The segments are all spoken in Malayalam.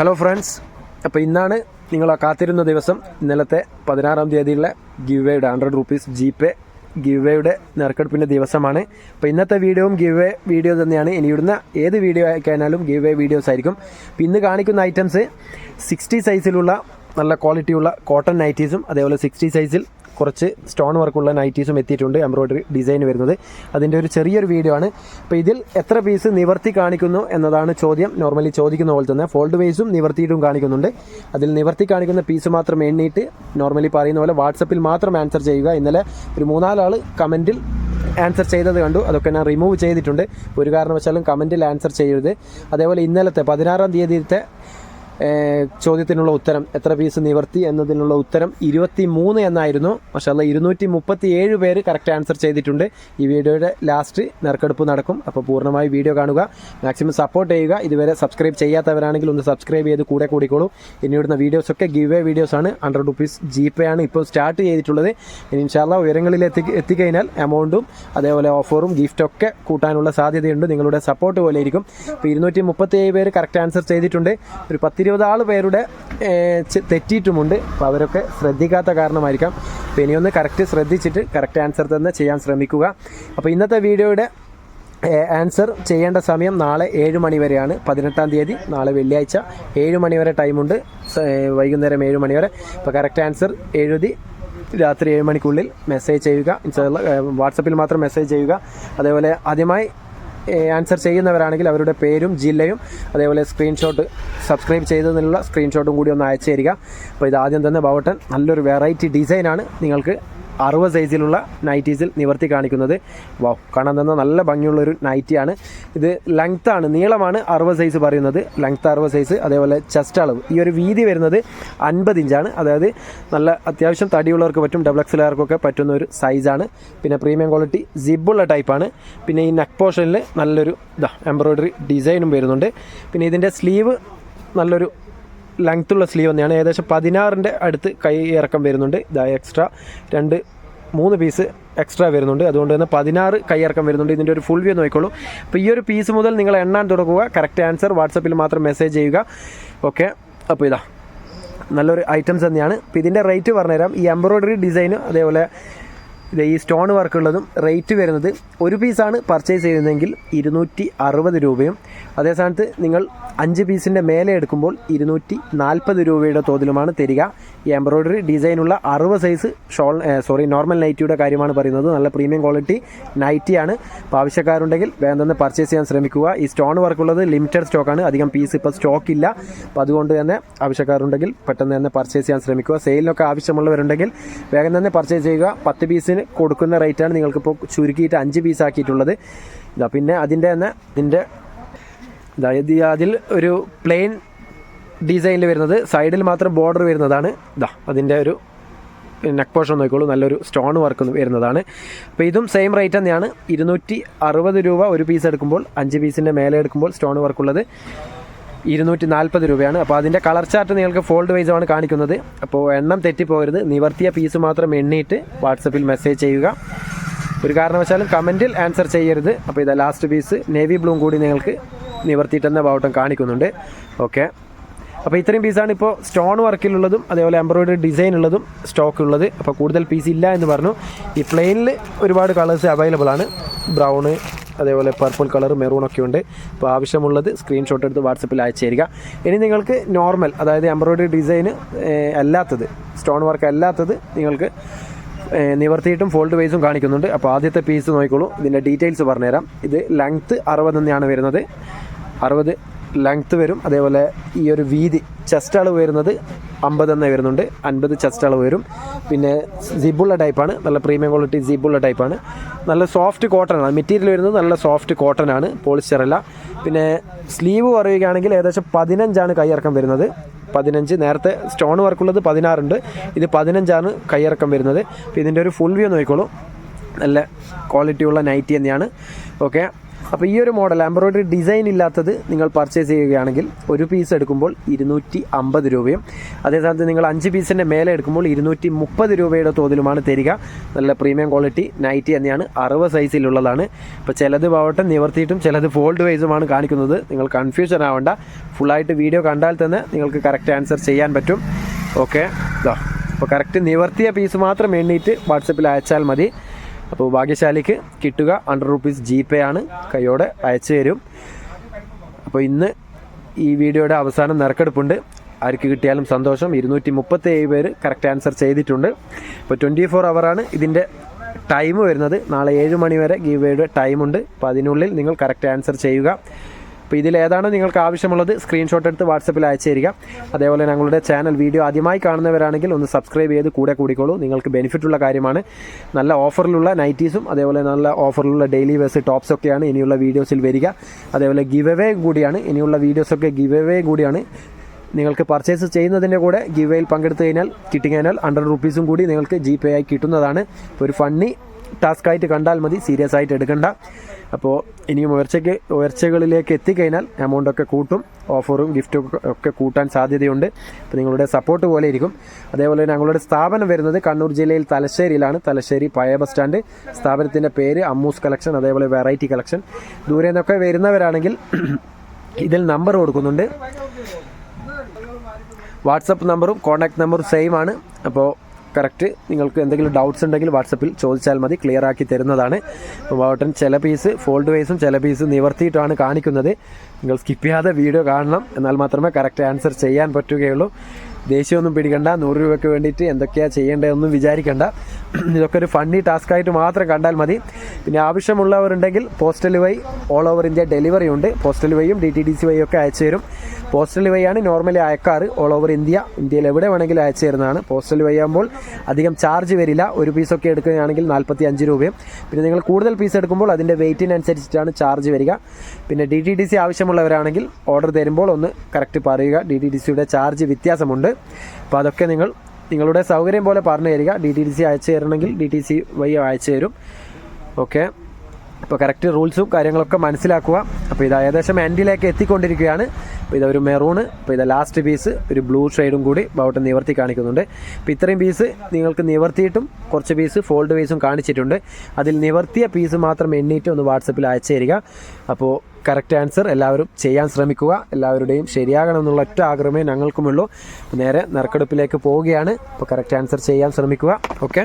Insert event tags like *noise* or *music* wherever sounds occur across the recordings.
ഹലോ ഫ്രണ്ട്സ് അപ്പോൾ ഇന്നാണ് നിങ്ങൾ കാത്തിരുന്ന ദിവസം. ഇന്നലത്തെ പതിനാറാം തീയതിയുള്ള ഗിവ് വേയുടെ ഹൺഡ്രഡ് റുപ്പീസ് ജി പേ ഗിവ് വേയുടെ നറുക്കെടുപ്പിന്റെ ദിവസമാണ്. അപ്പോൾ ഇന്നത്തെ വീഡിയോയും ഗിവ് വീഡിയോ തന്നെയാണ്. ഇനി ഇവിടുന്ന് ഏത് വീഡിയോ ആയിക്കഴിഞ്ഞാലും ഗിവ് വീഡിയോസ് ആയിരിക്കും. ഇന്ന് കാണിക്കുന്ന ഐറ്റംസ് സിക്സ്റ്റി സൈസിലുള്ള നല്ല ക്വാളിറ്റിയുള്ള കോട്ടൺ നൈറ്റീസും അതേപോലെ സിക്സ്റ്റി സൈസിൽ കുറച്ച് സ്റ്റോൺ വർക്കുള്ള നൈറ്റീസും എത്തിയിട്ടുണ്ട് എംബ്രോയ്ഡറി ഡിസൈൻ വരുന്നത്. അതിന്റെ ഒരു ചെറിയൊരു വീഡിയോ ആണ്. അപ്പോൾ ഇതിൽ എത്ര പീസ് നിവർത്തി കാണിക്കുന്നു എന്നതാണ് ചോദ്യം. നോർമലി ചോദിക്കുന്ന പോലെ തന്നെ ഫോൾഡ് വൈസും നിവർത്തിയിട്ടും കാണിക്കുന്നുണ്ട്. അതിൽ നിവർത്തി കാണിക്കുന്ന പീസ് മാത്രം എണ്ണിയിട്ട് നോർമലി പറയുന്ന പോലെ വാട്സപ്പിൽ മാത്രം ആൻസർ ചെയ്യുക. ഇന്നലെ ഒരു മൂന്നാലാൾ കമന്റിൽ ആൻസർ ചെയ്തത് കണ്ടു. അതൊക്കെ ഞാൻ റിമൂവ് ചെയ്തിട്ടുണ്ട്. ഒരു കാരണവശാലും കമന്റിൽ ആൻസർ ചെയ്യരുത്. അതേപോലെ ഇന്നലത്തെ പതിനാറാം തീയതിയിലത്തെ ചോദ്യത്തിനുള്ള ഉത്തരം എത്ര പീസ് നിവർത്തി എന്നതിനുള്ള ഉത്തരം ഇരുപത്തി മൂന്ന് എന്നായിരുന്നു. മഷാല്ല ഇരുന്നൂറ്റി മുപ്പത്തി ഏഴ് പേര് കറക്റ്റ് ആൻസർ ചെയ്തിട്ടുണ്ട്. ഈ വീഡിയോയുടെ ലാസ്റ്റ് നറുക്കെടുപ്പ് നടക്കും. അപ്പോൾ പൂർണമായി വീഡിയോ കാണുക. മാക്സിമം സപ്പോർട്ട് ചെയ്യുക. ഇതുവരെ സബ്സ്ക്രൈബ് ചെയ്യാത്തവരാണെങ്കിൽ ഒന്ന് സബ്സ്ക്രൈബ് ചെയ്ത് കൂടെ കൂടിക്കോളൂ. ഇനി ഇവിടുന്ന വീഡിയോസൊക്കെ ഗിവ് എ വീഡിയോസ് ആണ്. ഹൺഡ്രഡ് റുപ്പീസ് ജി പേ ആണ് ഇപ്പോൾ സ്റ്റാർട്ട് ചെയ്തിട്ടുള്ളത്. ഇനി ഇൻഷാല്ല ഉയരങ്ങളിൽ എത്തി എത്തിക്കഴിഞ്ഞാൽ എമൗണ്ടും അതേപോലെ ഓഫറും ഗിഫ്റ്റൊക്കെ കൂട്ടാനുള്ള സാധ്യതയുണ്ട്. നിങ്ങളുടെ സപ്പോർട്ട് പോലെ ഇരിക്കും. ഇപ്പോൾ ഇരുന്നൂറ്റി മുപ്പത്തി ഏഴ് പേര് കറക്റ്റ് ആൻസർ ചെയ്തിട്ടുണ്ട്. ഒരു പത്തിരുപത് ആൾ പേരുടെ തെറ്റിയിട്ടുമുണ്ട്. അപ്പോൾ അവരൊക്കെ ശ്രദ്ധിക്കാത്ത കാരണമായിരിക്കാം. അപ്പോൾ ഇനിയൊന്ന് കറക്റ്റ് ശ്രദ്ധിച്ചിട്ട് കറക്റ്റ് ആൻസർ തന്നെ ചെയ്യാൻ ശ്രമിക്കുക. അപ്പോൾ ഇന്നത്തെ വീഡിയോയുടെ ആൻസർ ചെയ്യേണ്ട സമയം നാളെ ഏഴ് മണി വരെയാണ്. പതിനെട്ടാം തീയതി നാളെ വെള്ളിയാഴ്ച ഏഴ് മണി വരെ ടൈമുണ്ട്. വൈകുന്നേരം ഏഴ് മണി വരെ. അപ്പോൾ കറക്റ്റ് ആൻസർ എഴുതി രാത്രി ഏഴ് മണിക്കുള്ളിൽ മെസ്സേജ് ചെയ്യുക. വാട്സപ്പിൽ മാത്രം മെസ്സേജ് ചെയ്യുക. അതേപോലെ ആദ്യമായി ആൻസർ ചെയ്യുന്നവരാണെങ്കിൽ അവരുടെ പേരും ജില്ലയും അതേപോലെ സ്ക്രീൻഷോട്ട് സബ്സ്ക്രൈബ് ചെയ്തതിനുള്ള സ്ക്രീൻഷോട്ടും കൂടി ഒന്ന് അയച്ചു തരിക. അപ്പോൾ ഇത് ആദ്യം തന്നെ ബവട്ടൻ നല്ലൊരു വെറൈറ്റി ഡിസൈനാണ് നിങ്ങൾക്ക് അറുപത് സൈസിലുള്ള നൈറ്റീസിൽ നിവർത്തി കാണിക്കുന്നത്. വാ കാണാൻ തന്നെ നല്ല ഭംഗിയുള്ളൊരു നൈറ്റിയാണ്. ഇത് ലെങ്ത്താണ് നീളമാണ് അറുപത് സൈസ് പറയുന്നത്. ലെങ്ത്ത് അറുപത് സൈസ് അതേപോലെ ചെസ്റ്റ് അളവ്. ഈ ഒരു വീതി വരുന്നത് അൻപത് ഇഞ്ചാണ്. അതായത് നല്ല അത്യാവശ്യം തടിയുള്ളവർക്ക് പറ്റും ഡബിൾ എക്സിലുകാർക്കൊക്കെ പറ്റുന്ന ഒരു സൈസാണ്. പിന്നെ പ്രീമിയം ക്വാളിറ്റി സിബുള്ള ടൈപ്പാണ്. പിന്നെ ഈ നെക്ക് പോർഷനിൽ നല്ലൊരു ഇതാ എംബ്രോയ്ഡറി ഡിസൈനും വരുന്നുണ്ട്. പിന്നെ ഇതിന്റെ സ്ലീവ് നല്ലൊരു ലെങ്ത്തുള്ള സ്ലീവ് തന്നെയാണ്. ഏകദേശം പതിനാറിന്റെ അടുത്ത് കൈ ഇറക്കം വരുന്നുണ്ട്. ഇതാ എക്സ്ട്രാ രണ്ട് മൂന്ന് പീസ് എക്സ്ട്രാ വരുന്നുണ്ട്. അതുകൊണ്ട് തന്നെ പതിനാറ് കൈയിറക്കം വരുന്നുണ്ട്. ഇതിന്റെ ഒരു ഫുൾ വ്യൂ നോക്കിക്കോളൂ. അപ്പോൾ ഈ ഒരു പീസ് മുതൽ നിങ്ങൾ എണ്ണാൻ തുടങ്ങുക. കറക്റ്റ് ആൻസർ വാട്സപ്പിൽ മാത്രം മെസ്സേജ് ചെയ്യുക. ഓക്കെ അപ്പോൾ ഇതാ. നല്ലൊരു ഐറ്റംസ് തന്നെയാണ്. അപ്പോൾ ഇതിന്റെ റേറ്റ് പറഞ്ഞുതരാം. ഈ എംബ്രോയ്ഡറി ഡിസൈനും അതേപോലെ ഇത് ഈ സ്റ്റോൺ വർക്ക് ഉള്ളതും റേറ്റ് വരുന്നത് ഒരു പീസാണ് പർച്ചേസ് ചെയ്യുന്നതെങ്കിൽ ഇരുന്നൂറ്റി അറുപത് രൂപയും. അതേ സ്ഥാനത്ത് നിങ്ങൾ അഞ്ച് പീസിന്റെ മേലെ എടുക്കുമ്പോൾ ഇരുന്നൂറ്റി നാൽപ്പത് രൂപയുടെ തോതിലുമാണ് തരിക. എംബ്രോയ്ഡറി ഡിസൈനുള്ള അറുപത് സൈസ് ഷോൾ സോറി നോർമൽ നൈറ്റിയുടെ കാര്യമാണ് പറയുന്നത്. നല്ല പ്രീമിയം ക്വാളിറ്റി നൈറ്റിയാണ്. അപ്പോൾ ആവശ്യക്കാരുണ്ടെങ്കിൽ വേഗം തന്നെ പർച്ചേസ് ചെയ്യാൻ ശ്രമിക്കുക. ഈ സ്റ്റോൺ വർക്കുള്ളത് ലിമിറ്റഡ് സ്റ്റോക്കാണ് അധികം പീസ് ഇപ്പോൾ സ്റ്റോക്ക് ഇല്ല. അപ്പോൾ അതുകൊണ്ട് തന്നെ ആവശ്യക്കാരുണ്ടെങ്കിൽ പെട്ടെന്ന് തന്നെ പർച്ചേസ് ചെയ്യാൻ ശ്രമിക്കുക. സെയിലിനൊക്കെ ആവശ്യമുള്ളവരുണ്ടെങ്കിൽ വേഗം തന്നെ പർച്ചേസ് ചെയ്യുക. പത്ത് പീസിന് കൊടുക്കുന്ന റേറ്റാണ് നിങ്ങൾക്കിപ്പോൾ ചുരുക്കിയിട്ട് അഞ്ച് പീസ് ആക്കിയിട്ടുള്ളത്. ഇതാ പിന്നെ അതിന്റെ തന്നെ ഇതിന്റെ അതായത് അതിൽ ഒരു പ്ലെയിൻ ഡിസൈനിൽ വരുന്നത്. സൈഡിൽ മാത്രം ബോർഡർ വരുന്നതാണ്. ഇതാ അതിന്റെ ഒരു നെക്ക് പോർഷൻ നോക്കിക്കോളൂ. നല്ലൊരു സ്റ്റോൺ വർക്ക് വരുന്നതാണ്. അപ്പോൾ ഇതും സെയിം റേറ്റ് തന്നെയാണ്. ഇരുന്നൂറ്റി അറുപത് രൂപ ഒരു പീസ് എടുക്കുമ്പോൾ അഞ്ച് പീസിന്റെ മേലെ എടുക്കുമ്പോൾ സ്റ്റോൺ വർക്കുള്ളത് ഇരുന്നൂറ്റി നാൽപ്പത് രൂപയാണ്. അപ്പോൾ അതിന്റെ കളർ ചാർട്ട് നിങ്ങൾക്ക് ഫോൾഡ് വൈസാണ് കാണിക്കുന്നത്. അപ്പോൾ എണ്ണം തെറ്റിപ്പോകരുത്. നിവർത്തിയ പീസ് മാത്രം എണ്ണിയിട്ട് വാട്സപ്പിൽ മെസ്സേജ് ചെയ്യുക. ഒരു കാരണവശാലും കമന്റിൽ ആൻസർ ചെയ്യരുത്. അപ്പോൾ ഇതാ ലാസ്റ്റ് പീസ് നേവി ബ്ലൂ കൂടി നിങ്ങൾക്ക് നിവർത്തിയിട്ട് തന്നെ ഭാവട്ടം കാണിക്കുന്നുണ്ട്. ഓക്കെ അപ്പോൾ ഇത്രയും പീസാണ് ഇപ്പോൾ സ്റ്റോൺ വർക്കിലുള്ളതും അതേപോലെ എംബ്രോയിഡറി ഡിസൈൻ ഉള്ളതും സ്റ്റോക്ക് ഉള്ളത്. അപ്പോൾ കൂടുതൽ പീസ് ഇല്ല എന്ന് പറഞ്ഞു. ഈ പ്ലെയിനിൽ ഒരുപാട് കളേഴ്സ് അവൈലബിൾ ആണ്. ബ്രൗണ് അതേപോലെ പർപ്പിൾ കളർ മെറൂൺ ഒക്കെ ഉണ്ട്. അപ്പോൾ ആവശ്യമുള്ളത് സ്ക്രീൻഷോട്ട് എടുത്ത് വാട്സപ്പിൽ അയച്ചു തരിക. ഇനി നിങ്ങൾക്ക് നോർമൽ അതായത് എംബ്രോയിഡറി ഡിസൈന് അല്ലാത്തത് സ്റ്റോൺ വർക്ക് അല്ലാത്തത് നിങ്ങൾക്ക് നിവർത്തിയിട്ടും ഫോൾഡ് വൈസും കാണിക്കുന്നുണ്ട്. അപ്പോൾ ആദ്യത്തെ പീസ് നോക്കിക്കോളൂ. ഇതിന്റെ ഡീറ്റെയിൽസ് പറഞ്ഞുതരാം. ഇത് ലെങ്ത്ത് അറുപത് തന്നെയാണ് വരുന്നത്. അറുപത് ലെങ്ത്ത് വരും. അതേപോലെ ഈ ഒരു വീതി ചെസ്റ്റ് അളവ് വരുന്നത് അമ്പത് എന്നേ വരുന്നുണ്ട്. അൻപത് ചെസ്റ്റ് അളവ് വരും. പിന്നെ സിബുള്ള ടൈപ്പാണ് നല്ല പ്രീമിയം ക്വാളിറ്റി സിബുള്ള ടൈപ്പാണ് നല്ല സോഫ്റ്റ് കോട്ടൺ ആണ്. മെറ്റീരിയൽ വരുന്നത് നല്ല സോഫ്റ്റ് കോട്ടൺ ആണ്. പോളിസ്റ്ററല്ല പിന്നെ സ്ലീവ് പറയുകയാണെങ്കിൽ ഏകദേശം പതിനഞ്ചാണ് കൈയിറക്കം വരുന്നത്. പതിനഞ്ച്. നേരത്തെ സ്റ്റോൺ വർക്കുള്ളത് പതിനാറുണ്ട്. ഇത് പതിനഞ്ചാണ് കൈയിറക്കം വരുന്നത്. അപ്പോൾ ഇതിന്റെ ഒരു ഫുൾ വ്യൂ നോക്കിക്കോളൂ. നല്ല ക്വാളിറ്റിയുള്ള നൈറ്റി തന്നെയാണ്. ഓക്കെ അപ്പോൾ ഈ ഒരു മോഡൽ എംബ്രോയിഡറി ഡിസൈൻ ഇല്ലാത്തത് നിങ്ങൾ പർച്ചേസ് ചെയ്യുകയാണെങ്കിൽ ഒരു പീസ് എടുക്കുമ്പോൾ ഇരുന്നൂറ്റി അമ്പത് രൂപയും അതേസമയത്ത് നിങ്ങൾ അഞ്ച് പീസിന്റെ മേലെ എടുക്കുമ്പോൾ ഇരുന്നൂറ്റി മുപ്പത് രൂപയുടെ തോതിലുമാണ് തരിക. നല്ല പ്രീമിയം ക്വാളിറ്റി നൈറ്റി തന്നെയാണ് അറുപത് സൈസിലുള്ളതാണ് ഇപ്പോൾ ചിലത് പാവട്ടെ നിവർത്തിയിട്ടും ചിലത് ഫോൾഡ് വൈസുമാണ് കാണിക്കുന്നത്. നിങ്ങൾ കൺഫ്യൂഷൻ ആവണ്ട. ഫുള്ളായിട്ട് വീഡിയോ കണ്ടാൽ തന്നെ നിങ്ങൾക്ക് കറക്റ്റ് ആൻസർ ചെയ്യാൻ പറ്റും. ഓക്കെ ഇതാ അപ്പോൾ കറക്റ്റ് നിവർത്തിയ പീസ് മാത്രം എണ്ണീറ്റ് വാട്സപ്പിൽ അയച്ചാൽ മതി. അപ്പോൾ ഭാഗ്യശാലിക്ക് കിട്ടുക ഹൺഡ്രഡ് റുപ്പീസ് ജി പേ ആണ്. കൈയോടെ അയച്ചു തരും. അപ്പോൾ ഇന്ന് ഈ വീഡിയോയുടെ അവസാനം നറുക്കെടുപ്പുണ്ട്. ആർക്ക് കിട്ടിയാലും സന്തോഷം. ഇരുന്നൂറ്റി മുപ്പത്തി ഏഴ് പേര് കറക്റ്റ് ആൻസർ ചെയ്തിട്ടുണ്ട്. അപ്പോൾ ട്വന്റി ഫോർ അവറാണ് ഇതിന്റെ ടൈം വരുന്നത്. നാളെ ഏഴ് മണി വരെ ഗീവേയുടെ ടൈമുണ്ട് അപ്പോൾ അതിനുള്ളിൽ നിങ്ങൾ കറക്റ്റ് ആൻസർ ചെയ്യുക. അപ്പോൾ ഇതിൽ ഏതാണ് നിങ്ങൾക്ക് ആവശ്യമുള്ളത് സ്ക്രീൻഷോട്ട് എടുത്ത് വാട്സപ്പിൽ അയച്ചു തരിക അതേപോലെ ഞങ്ങളുടെ ചാനൽ വീഡിയോ ആദ്യമായി കാണുന്നവരാണെങ്കിൽ ഒന്ന് സബ്സ്ക്രൈബ് ചെയ്ത് കൂടെ കൂടിക്കോളൂ. നിങ്ങൾക്ക് ബെനിഫിറ്റ് ഉള്ള കാര്യമാണ്. നല്ല ഓഫറിലുള്ള നൈറ്റീസും അതേപോലെ നല്ല ഓഫറിലുള്ള ഡെയിലി വേഴ്സ് ടോപ്സ് ഒക്കെയാണ് ഇനിയുള്ള വീഡിയോസിൽ വരിക. അതേപോലെ ഗിവ് അവേ കൂടിയാണ്. ഇനിയുള്ള വീഡിയോസൊക്കെ ഗിവ് അവേ കൂടിയാണ്. നിങ്ങൾക്ക് പർച്ചേസ് ചെയ്യുന്നതിന്റെ കൂടെ ഗിവേയിൽ പങ്കെടുത്തു കഴിഞ്ഞാൽ കിട്ടിക്കഴിഞ്ഞാൽ ഹൺഡ്രഡ് റുപ്പീസും കൂടി നിങ്ങൾക്ക് ജി പേ ആയി കിട്ടുന്നതാണ്. ഒരു ഫണ്ണി ടാസ്ക് ആയിട്ട് കണ്ടാൽ മതി സീരിയസ് ആയിട്ട് എടുക്കണ്ട. അപ്പോൾ ഇനിയും ഉയർച്ചയ്ക്ക് ഉയർച്ചകളിലേക്ക് എത്തിക്കഴിഞ്ഞാൽ എമൗണ്ടൊക്കെ കൂട്ടും ഓഫറും ഗിഫ്റ്റും ഒക്കെ കൂട്ടാൻ സാധ്യതയുണ്ട്. അപ്പോൾ നിങ്ങളുടെ സപ്പോർട്ട് പോലെ ഇരിക്കും. അതേപോലെ ഞങ്ങളുടെ സ്ഥാപനം വരുന്നത് കണ്ണൂർ ജില്ലയിൽ തലശ്ശേരിയിലാണ്. തലശ്ശേരി പഴയ ബസ് സ്റ്റാൻഡ് സ്ഥാപനത്തിന്റെ പേര് അമ്മൂസ് കളക്ഷൻ അതേപോലെ വെറൈറ്റി കളക്ഷൻ ദൂരെ നിന്നൊക്കെ വരുന്നവരാണെങ്കിൽ *clears throat* ഇതിൽ നമ്പർ കൊടുക്കുന്നുണ്ട്. വാട്സപ്പ് നമ്പറും കോൺടാക്ട് നമ്പറും സെയിം ആണ്. അപ്പോൾ കറക്റ്റ് നിങ്ങൾക്ക് എന്തെങ്കിലും ഡൗട്ട്സ് ഉണ്ടെങ്കിൽ വാട്സപ്പിൽ ചോദിച്ചാൽ മതി ക്ലിയർ ആക്കി തരുന്നതാണ്. ബോട്ടൺ ചില പീസ് ഫോൾഡ് വൈസും ചില പീസ് നിവർത്തിയിട്ടാണ് കാണിക്കുന്നത്. നിങ്ങൾ സ്കിപ്പ് ചെയ്യാതെ വീഡിയോ കാണണം എന്നാൽ മാത്രമേ കറക്റ്റ് ആൻസർ ചെയ്യാൻ പറ്റുകയുള്ളൂ. ദേഷ്യമൊന്നും പിടിക്കണ്ട നൂറ് രൂപയ്ക്ക് വേണ്ടിയിട്ട് എന്തൊക്കെയാണ് ചെയ്യേണ്ടതെന്നും വിചാരിക്കണ്ട. ഇതൊക്കെ ഒരു ഫണ്ണി ടാസ്ക് ആയിട്ട് മാത്രം കണ്ടാൽ മതി. പിന്നെ ആവശ്യമുള്ളവരുണ്ടെങ്കിൽ പോസ്റ്റൽ വഴി ഓൾ ഓവർ ഇന്ത്യ ഡെലിവറി ഉണ്ട്. പോസ്റ്റൽ വഴിയും ഡി ടി ഡി സി വഴിയും ഒക്കെ അയച്ചു തരും പോസ്റ്റൽ വഴിയാണ് നോർമലി അയക്കാറ് ഓൾ ഓവർ ഇന്ത്യ. ഇന്ത്യയിൽ എവിടെ വേണമെങ്കിലും അയച്ചു തരുന്നതാണ്. പോസ്റ്റൽ വഴിയാകുമ്പോൾ അധികം ചാർജ് വരില്ല. ഒരു പീസൊക്കെ എടുക്കുകയാണെങ്കിൽ നാൽപ്പത്തി അഞ്ച് രൂപയും. പിന്നെ നിങ്ങൾ കൂടുതൽ പീസ് എടുക്കുമ്പോൾ അതിന്റെ വെയിറ്റിനനുസരിച്ചിട്ടാണ് ചാർജ് വരിക. പിന്നെ ഡി ടി ഡി സി ആവശ്യമുള്ളവരാണെങ്കിൽ ഓർഡർ തരുമ്പോൾ ഒന്ന് കറക്റ്റ് പറയുക. ഡി ടി ഡി സിയുടെ ചാർജ് വ്യത്യാസമുണ്ട്. അപ്പോൾ അതൊക്കെ നിങ്ങൾ നിങ്ങളുടെ സൗകര്യം പോലെ പറഞ്ഞു തരിക ഡി ടി ഡി സി അയച്ചു തരണമെങ്കിൽ ഡി ടി സി വഴി അയച്ചു തരും. ഓക്കെ അപ്പോൾ കറക്റ്റ് റൂൾസും കാര്യങ്ങളൊക്കെ മനസ്സിലാക്കുക. അപ്പോൾ ഇത് ഏകദേശം എൻഡിലേക്ക് എത്തിക്കൊണ്ടിരിക്കുകയാണ്. അപ്പോൾ ഇതൊരു മെറൂണ് അപ്പോൾ ഇത് ലാസ്റ്റ് പീസ് ഒരു ബ്ലൂ ഷെയ്ഡും കൂടി ബൗട്ട് നിവർത്തി കാണിക്കുന്നുണ്ട്. അപ്പോൾ ഇത്രയും പീസ് നിങ്ങൾക്ക് നിവർത്തിയിട്ടും കുറച്ച് പീസ് ഫോൾഡ് പീസും കാണിച്ചിട്ടുണ്ട്. അതിൽ നിവർത്തിയ പീസ് മാത്രം എണ്ണീറ്റ് ഒന്ന് വാട്സപ്പിൽ അയച്ചു തരിക. അപ്പോൾ കറക്റ്റ് ആൻസർ എല്ലാവരും ചെയ്യാൻ ശ്രമിക്കുക. എല്ലാവരുടെയും ശരിയാകണം എന്നുള്ള ഒറ്റ ആഗ്രഹമേ ഞങ്ങൾക്കുമുള്ളൂ. നേരെ നറുക്കെടുപ്പിലേക്ക് പോവുകയാണ്. അപ്പോൾ കറക്റ്റ് ആൻസർ ചെയ്യാൻ ശ്രമിക്കുക. ഓക്കെ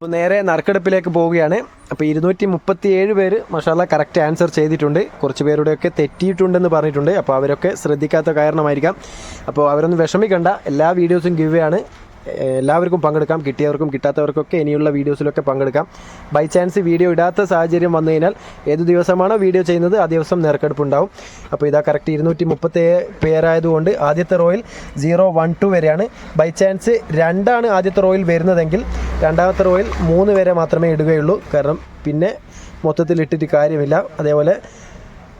അപ്പോൾ നേരെ നറുക്കെടുപ്പിലേക്ക് പോവുകയാണ്. അപ്പോൾ ഇരുന്നൂറ്റി മുപ്പത്തി ഏഴ് പേര് മഷാല കറക്റ്റ് ആൻസർ ചെയ്തിട്ടുണ്ട്. കുറച്ച് പേരുടെയൊക്കെ തെറ്റിയിട്ടുണ്ടെന്ന് പറഞ്ഞിട്ടുണ്ട്. അപ്പോൾ അവരൊക്കെ ശ്രദ്ധിക്കാത്ത കാരണമായിരിക്കാം. അപ്പോൾ അവരൊന്നും വിഷമിക്കണ്ട. എല്ലാ വീഡിയോസും ഗിവ് ആണ് എല്ലാവർക്കും പങ്കെടുക്കാം. കിട്ടിയവർക്കും കിട്ടാത്തവർക്കൊക്കെ ഇനിയുള്ള വീഡിയോസിലൊക്കെ പങ്കെടുക്കാം. ബൈ ചാൻസ് വീഡിയോ ഇടാത്ത സാഹചര്യം വന്നു കഴിഞ്ഞാൽ ഏത് ദിവസമാണോ വീഡിയോ ചെയ്യുന്നത് ആ ദിവസം നേർക്കെടുപ്പ് ഉണ്ടാവും അപ്പോൾ ഇതാ കറക്റ്റ് ഇരുന്നൂറ്റി മുപ്പത്തി പേരായതുകൊണ്ട് ആദ്യത്തെ റോയിൽ സീറോ വൺ ടു വരെയാണ്. ബൈ ചാൻസ് രണ്ടാണ് ആദ്യത്തെ റോയിൽ വരുന്നതെങ്കിൽ രണ്ടാമത്തെ റോയിൽ മൂന്ന് വരെ മാത്രമേ ഇടുകയുള്ളൂ. കാരണം പിന്നെ മൊത്തത്തിൽ ഇട്ടിട്ട് കാര്യമില്ല. അതേപോലെ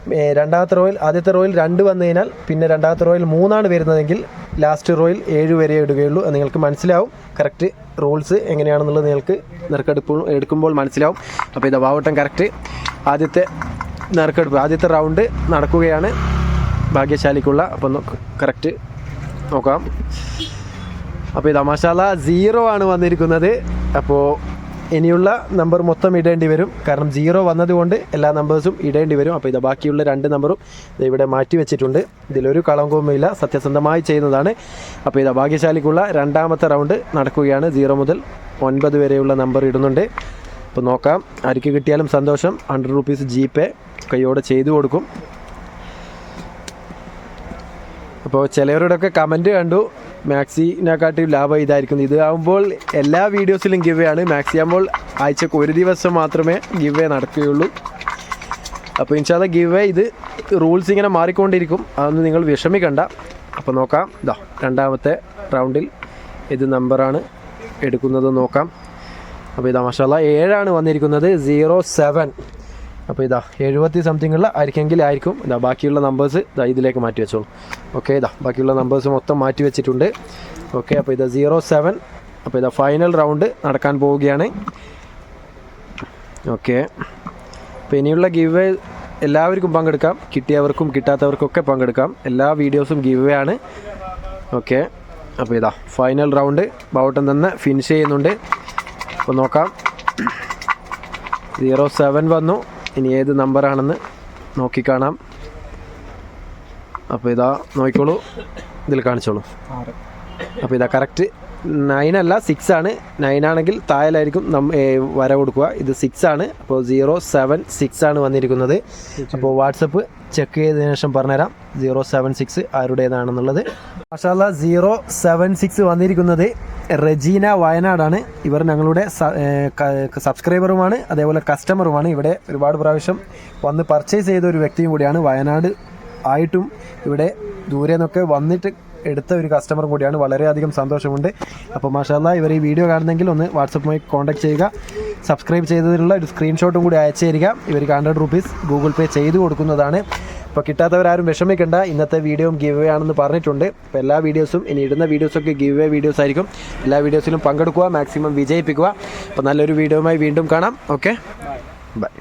രണ്ടാമത്തെ റോയിൽ ആദ്യത്തെ റോയിൽ രണ്ട് വന്നു കഴിഞ്ഞാൽ പിന്നെ രണ്ടാമത്തെ റോയിൽ മൂന്നാണ് വരുന്നതെങ്കിൽ ലാസ്റ്റ് റോയിൽ ഏഴ് വരെ ഇടുകയുള്ളൂ അത് നിങ്ങൾക്ക് മനസ്സിലാവും. കറക്റ്റ് റൂൾസ് എങ്ങനെയാണെന്നുള്ളത് നിങ്ങൾക്ക് നറുക്കെടുപ്പ് എടുക്കുമ്പോൾ മനസ്സിലാവും. അപ്പോൾ ഇത് വാവട്ടം കറക്റ്റ് ആദ്യത്തെ നറുക്കെടുപ്പ് ആദ്യത്തെ റൗണ്ട് നടക്കുകയാണ്. ഭാഗ്യശാലിക്കുള്ള അപ്പം കറക്റ്റ് നോക്കാം. അപ്പോൾ ഇത് മസാല സീറോ ആണ് വന്നിരിക്കുന്നത്. അപ്പോൾ ഇനിയുള്ള നമ്പർ മൊത്തം ഇടേണ്ടി വരും. കാരണം സീറോ വന്നതുകൊണ്ട് എല്ലാ നമ്പേഴ്സും ഇടേണ്ടി വരും. അപ്പോൾ ഇത് ബാക്കിയുള്ള രണ്ട് നമ്പറും ഇവിടെ മാറ്റി വെച്ചിട്ടുണ്ട്. ഇതിലൊരു കളങ്കവുമില്ല. സത്യസന്ധമായി ചെയ്യുന്നതാണ്. അപ്പോൾ ഇത് ഭാഗ്യശാലിക്കുള്ള രണ്ടാമത്തെ റൗണ്ട് നടക്കുകയാണ്. സീറോ മുതൽ ഒൻപത് വരെയുള്ള നമ്പർ ഇടുന്നുണ്ട്. അപ്പോൾ നോക്കാം. ആർക്ക് കിട്ടിയാലും സന്തോഷം. ഹൺഡ്രഡ് റുപ്പീസ് ജി പേ കൈയോടെ ചെയ്തു കൊടുക്കും. അപ്പോൾ ചിലവരുടെയൊക്കെ കമന്റ് കണ്ടു. മാക്സിനെക്കാട്ടി ലാഭം ഇതായിരിക്കും ഇതാകുമ്പോൾ എല്ലാ വീഡിയോസിലും ഗിവ് ആണ്. മാക്സി ആകുമ്പോൾ ആഴ്ചക്ക് ഒരു ദിവസം മാത്രമേ ഗിവ് നടക്കുകയുള്ളൂ. അപ്പോൾ ഇൻഷാല്ല ഗിവ് ഇത് റൂൾസ് ഇങ്ങനെ മാറിക്കൊണ്ടിരിക്കും. അതൊന്നും നിങ്ങൾ വിഷമിക്കണ്ട. അപ്പോൾ നോക്കാം. ഇതാ രണ്ടാമത്തെ റൗണ്ടിൽ ഇത് നമ്പറാണ് എടുക്കുന്നത് നോക്കാം. അപ്പോൾ ഇതാ മഷാല ഏഴാണ് വന്നിരിക്കുന്നത്. സീറോ സെവൻ അപ്പോൾ ഇതാ എഴുപത്തി സംതിങ്ങുള്ള ഉള്ള ആയിരിക്കെങ്കിലും ആയിരിക്കും. ഇതാ ബാക്കിയുള്ള നമ്പേഴ്സ് ഇതാ ഇതിലേക്ക് മാറ്റി വെച്ചോളൂ. ഓക്കെ ഇതാ ബാക്കിയുള്ള നമ്പേഴ്സ് മൊത്തം മാറ്റി വെച്ചിട്ടുണ്ട്. ഓക്കെ അപ്പോൾ ഇതാ സീറോ സെവൻ അപ്പോൾ ഇതാ ഫൈനൽ റൗണ്ട് നടക്കാൻ പോവുകയാണ്. ഓക്കെ അപ്പോൾ ഇനിയുള്ള ഗിവ് എല്ലാവർക്കും പങ്കെടുക്കാം. കിട്ടിയവർക്കും കിട്ടാത്തവർക്കൊക്കെ പങ്കെടുക്കാം. എല്ലാ വീഡിയോസും ഗിവ് ആണ്. ഓക്കെ അപ്പോൾ ഇതാ ഫൈനൽ റൗണ്ട് ബൗട്ടൻ തന്നെ ഫിനിഷ് ചെയ്യുന്നുണ്ട്. അപ്പോൾ നോക്കാം. സീറോ സെവൻ വന്നു. ഇനി ഏത് നമ്പറാണെന്ന് നോക്കിക്കാണാം അപ്പോൾ ഇതാ നോക്കിക്കോളൂ. ഇതിൽ കാണിച്ചോളൂ. അപ്പോൾ ഇതാ കറക്റ്റ് നയൻ അല്ല സിക്സ് ആണ്. നയൻ ആണെങ്കിൽ താഴെയായിരിക്കും വര കൊടുക്കുക. ഇത് സിക്സ് ആണ്. അപ്പോൾ സീറോ സെവൻ സിക്സ് ആണ് വന്നിരിക്കുന്നത്. അപ്പോൾ വാട്സപ്പ് ചെക്ക് ചെയ്തതിനു ശേഷം പറഞ്ഞുതരാം. സീറോ സെവൻ സിക്സ് ആരുടേതാണെന്നുള്ളത്. മാഷാല്ല സീറോ സെവൻ സിക്സ് വന്നിരിക്കുന്നത്. റെജീന വയനാടാണ്. ഇവർ ഞങ്ങളുടെ സബ്സ്ക്രൈബറുമാണ്. അതേപോലെ കസ്റ്റമറുമാണ്. ഇവിടെ ഒരുപാട് പ്രാവശ്യം വന്ന് പർച്ചേസ് ചെയ്ത ഒരു വ്യക്തിയും കൂടിയാണ് വയനാട് ആയിട്ടും ഇവിടെ ദൂരെ നിന്നൊക്കെ വന്നിട്ട് എടുത്ത ഒരു കസ്റ്റമർ കൂടിയാണ്. വളരെയധികം സന്തോഷമുണ്ട്. അപ്പോൾ മാഷാല്ല ഇവർ ഈ വീഡിയോ കാണുന്നെങ്കിൽ ഒന്ന് വാട്സപ്പുമായി കോൺടാക്ട് ചെയ്യുക. സബ്സ്ക്രൈബ് ചെയ്തതിനുള്ള ഒരു സ്ക്രീൻഷോട്ടും കൂടി അയച്ചു തരിക. ഇവർക്ക് ഹൺഡ്രഡ് റുപ്പീസ് ഗൂഗിൾ പേ ചെയ്തു കൊടുക്കുന്നതാണ്. അപ്പോൾ കിട്ടാത്തവരാരും വിഷമിക്കേണ്ട. ഇന്നത്തെ വീഡിയോയും ഗീവ് ആണെന്ന് പറഞ്ഞിട്ടുണ്ട്. അപ്പോൾ എല്ലാ വീഡിയോസും ഇനി ഇടുന്ന വീഡിയോസൊക്കെ ഗിവ് വീഡിയോസ് ആയിരിക്കും. എല്ലാ വീഡിയോസിലും പങ്കെടുക്കുക മാക്സിമം വിജയിപ്പിക്കുക. അപ്പോൾ നല്ലൊരു വീഡിയോയുമായി വീണ്ടും കാണാം. Okay bye